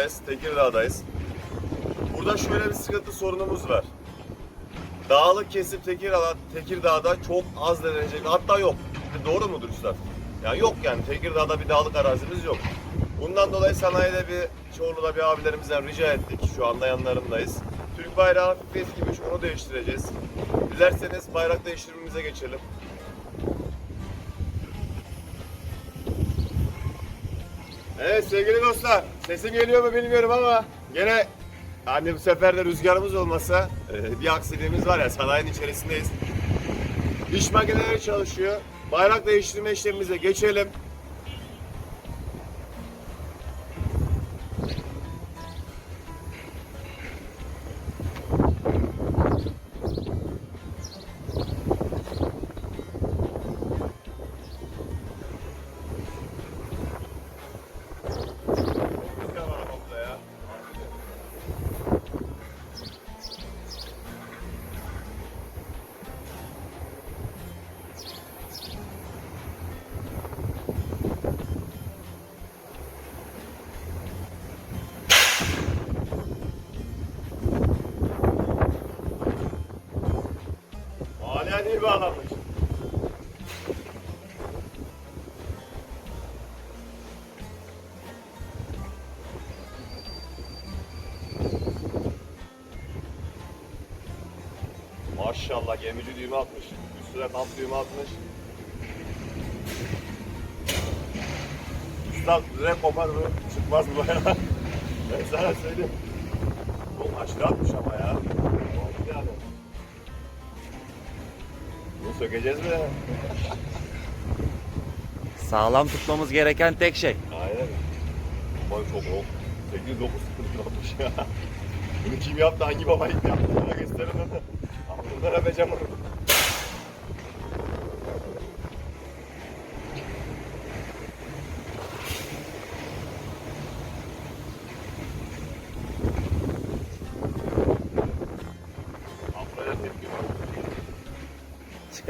E, Çorlu'dayız, Tekirdağ'dayız. Burada şöyle bir sıkıntı sorunumuz var. Dağlık kesim Tekirdağ, Tekirdağ'da çok az denenecek. Hatta yok. Doğru mudur üstad? Ya yok yani Tekirdağ'da bir dağlık arazimiz yok. Bundan dolayı sanayide bir Çorlu'da bir abilerimizden rica ettik. Şu anda yanlarındayız. Türk bayrağı hafif eskimiş onu değiştireceğiz. Dilerseniz bayrak değiştirmemize geçelim. Evet sevgili dostlar, sesim geliyor mu bilmiyorum ama gene hani bu sefer de rüzgarımız olmasa e, bir aksiliğimiz var ya sanayinin içerisindeyiz. İş makineleri çalışıyor. Bayrak değiştirme işlemimize geçelim. Değil bağlanmış. Maşallah gemici düğme atmış. Üstüne kamp düğme atmış. Üstad direkt kopar mı? Çıkmaz mı bayağı? ben sana söyleyeyim. Çok aşırı atmış ama ya. Oldu yani. Bunu sökeceğiz mi? Sağlam tutmamız gereken tek şey. Aynen. Vay çok o. 8 9 sıkıntı yapmış ya. Bunu kim yaptı? Hangi baba yaptı? Bana gösterin onu. Aklımdan öpeceğim onu.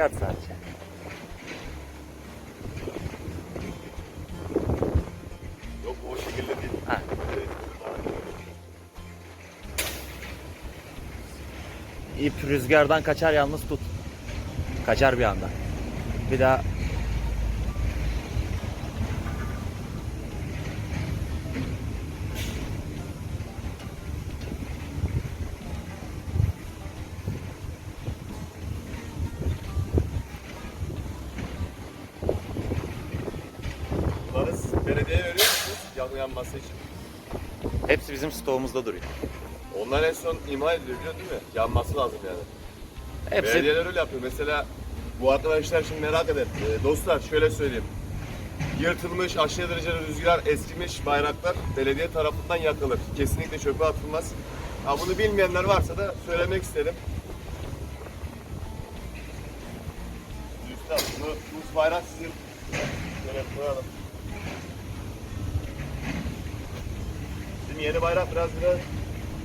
Çıkart sadece. Yok o şekilde değil. Ha. İp rüzgardan kaçar yalnız tut. Kaçar bir anda. Bir daha musunuz? Yanı yanması için. hepsi bizim stoğumuzda duruyor. Onlar en son imha ediliyor biliyor değil mi? Yanması lazım yani. Hepsi Belediyeler öyle yapıyor. Mesela bu arkadaşlar şimdi merak eder. Ee, dostlar şöyle söyleyeyim. Yırtılmış, aşırı derecede rüzgar, eskimiş bayraklar belediye tarafından yakılır. Kesinlikle çöpe atılmaz. Ha, bunu bilmeyenler varsa da söylemek isterim. Üstad, bunu, bu bayrak sizin. Şöyle koyalım. Yeni bayrak biraz biraz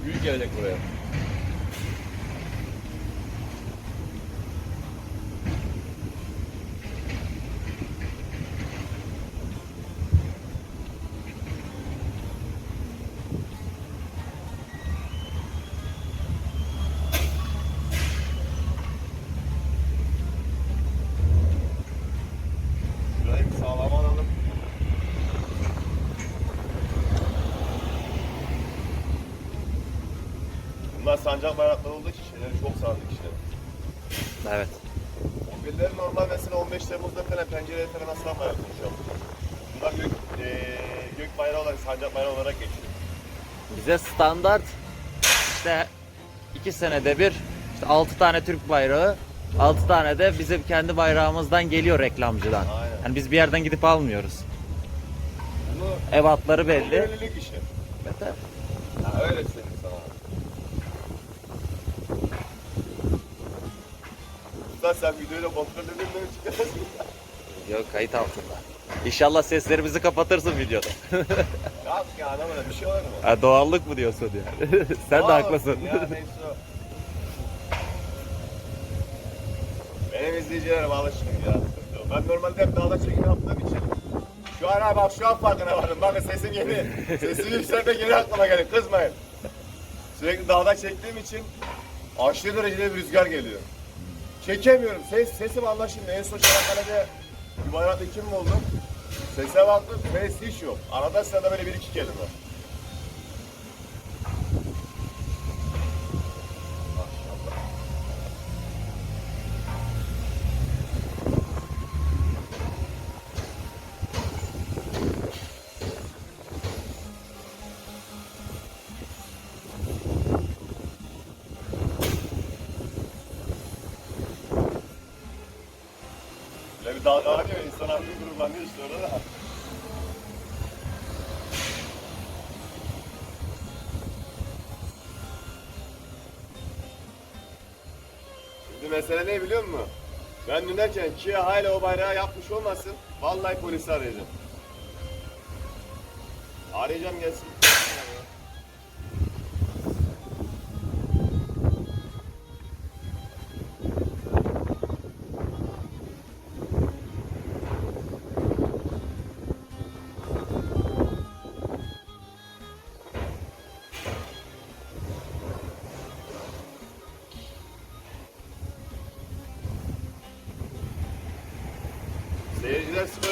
büyük gelecek buraya. Şurayı bir sağlam alalım. Bunlar sancak bayrakları olduğu için şeyleri çok sardık işte. evet. Mobilleri normal mesela 15 Temmuz'da falan pencereye falan aslan bayrak konuşalım. Bunlar gök, eee gök bayrağı olarak, sancak bayrağı olarak geçiyor. Bize standart işte iki senede bir işte 6 tane Türk bayrağı 6 tane de bizim kendi bayrağımızdan geliyor reklamcıdan. Aynen. Yani biz bir yerden gidip almıyoruz. Bunu Ebatları belli. belirlilik işi. Yeter. Ha, öyle Ulan sen videoyla kontrol edin mi çıkarsın? Yok kayıt altında. İnşallah seslerimizi kapatırsın videoda. Yok ya anlamadım bir şey olur mu? Ha, doğallık mı diyorsun ya? Sen de Doğal haklısın. olsun Ya, neyse o. Benim izleyicilerim alışkın ya. Ben normalde hep dağda çekim yaptığım için Şu an ha bak şu an farkına vardım. Bakın sesim yeni. Sesimi yükseltmek yeni aklıma geldi. Kızmayın. Sürekli dağda çektiğim için aşırı derecede bir rüzgar geliyor. Çekemiyorum. Ses, sesim anlaşılmıyor. En son Çanakkale'de bayrakta kim oldum? Sese baktım. Ses hiç yok. Arada sırada böyle bir iki kelime. Bir dalga var ya insan aklı gururlanıyor işte orada da. Şimdi mesele ne biliyor musun? Ben dönerken Kia hala o bayrağı yapmış olmasın. Vallahi polisi arayacağım. Arayacağım gelsin.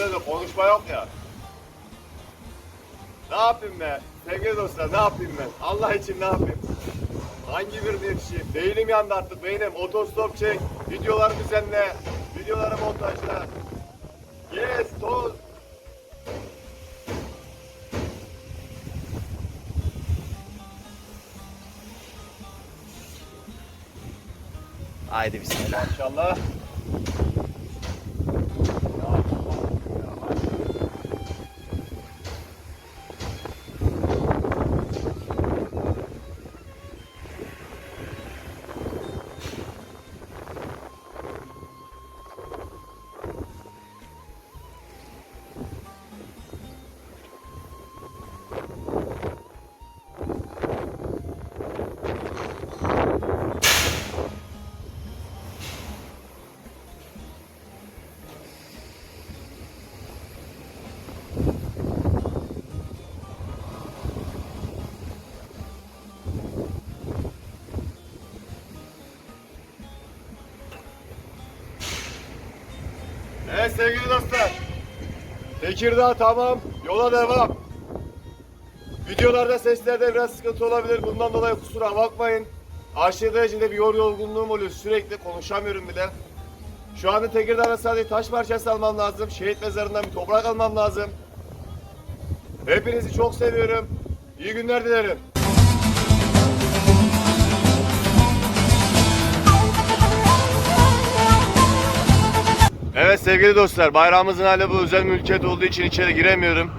Sıkılıyor da konuşma yok ya. Ne yapayım be? Sevgili dostlar ne yapayım ben? Allah için ne yapayım? Hangi birine yetişeyim? Beynim yandı artık beynim. Otostop çek, videoları düzenle, videoları montajla. Yes, toz. Haydi bismillah. Maşallah. Sevgili dostlar. Tekirdağ tamam. Yola devam. Videolarda seslerde biraz sıkıntı olabilir. Bundan dolayı kusura bakmayın. Aşırı derecede bir yol yorgunluğum oluyor. Sürekli konuşamıyorum bile. Şu anda Tekirdağ'a sadece taş parçası almam lazım. Şehit mezarından bir toprak almam lazım. Hepinizi çok seviyorum. İyi günler dilerim. Evet sevgili dostlar bayrağımızın hali bu özel mülkiyet olduğu için içeri giremiyorum.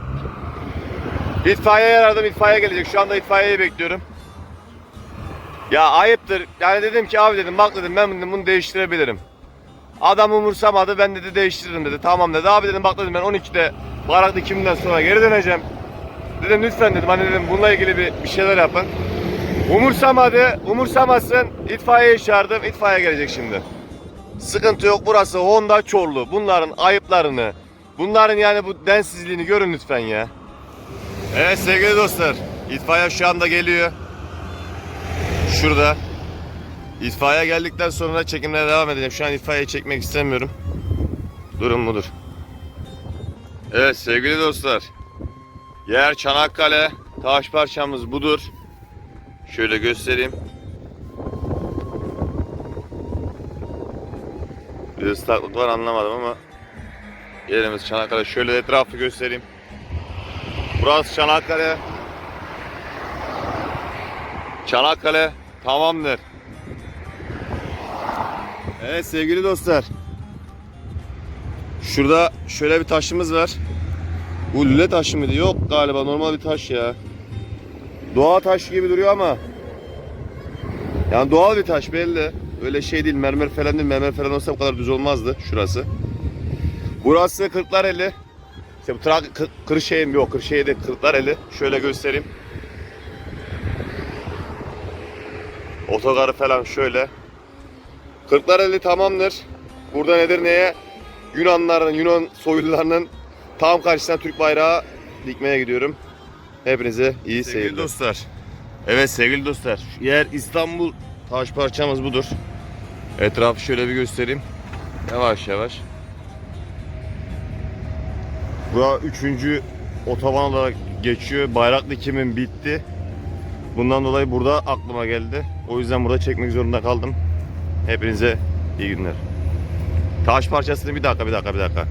İtfaiyeye aradım itfaiye gelecek şu anda itfaiyeyi bekliyorum. Ya ayıptır yani dedim ki abi dedim bak dedim ben bunu değiştirebilirim. Adam umursamadı ben dedi değiştiririm dedi tamam dedi abi dedim bak dedim ben 12'de bayrak dikiminden sonra geri döneceğim. Dedim lütfen dedim hani dedim bununla ilgili bir, bir şeyler yapın. Umursamadı umursamasın itfaiyeyi çağırdım itfaiye gelecek şimdi. Sıkıntı yok burası Honda Çorlu. Bunların ayıplarını, bunların yani bu densizliğini görün lütfen ya. Evet sevgili dostlar, itfaiye şu anda geliyor. Şurada. İtfaiye geldikten sonra çekimlere devam edeceğim. Şu an itfaiye çekmek istemiyorum. Durum budur. Evet sevgili dostlar. Yer Çanakkale. Taş parçamız budur. Şöyle göstereyim. Bir ıslaklık var anlamadım ama yerimiz Çanakkale. Şöyle etrafı göstereyim. Burası Çanakkale. Çanakkale tamamdır. Evet sevgili dostlar. Şurada şöyle bir taşımız var. Bu lüle taşı mıydı? Yok galiba normal bir taş ya. Doğa taşı gibi duruyor ama yani doğal bir taş belli. Öyle şey değil mermer falan değil. Mermer falan olsa bu kadar düz olmazdı şurası. Burası Kırklareli. İşte bu Trak Kır- Kırşehir mi? Yok Kırşehir'de Kırklareli. Şöyle göstereyim. Otogarı falan şöyle. Kırklareli tamamdır. Buradan Edirne'ye Yunanların, Yunan soylularının tam karşısına Türk bayrağı dikmeye gidiyorum. Hepinize iyi Sevgili seyirler. dostlar. Evet sevgili dostlar. Yer İstanbul taş parçamız budur. Etrafı şöyle bir göstereyim. Yavaş yavaş. Bura üçüncü otoban olarak geçiyor. Bayrak dikimin bitti. Bundan dolayı burada aklıma geldi. O yüzden burada çekmek zorunda kaldım. Hepinize iyi günler. Taş parçasını bir dakika bir dakika bir dakika.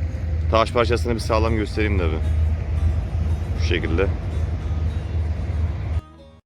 Taş parçasını bir sağlam göstereyim de bir. Şu şekilde.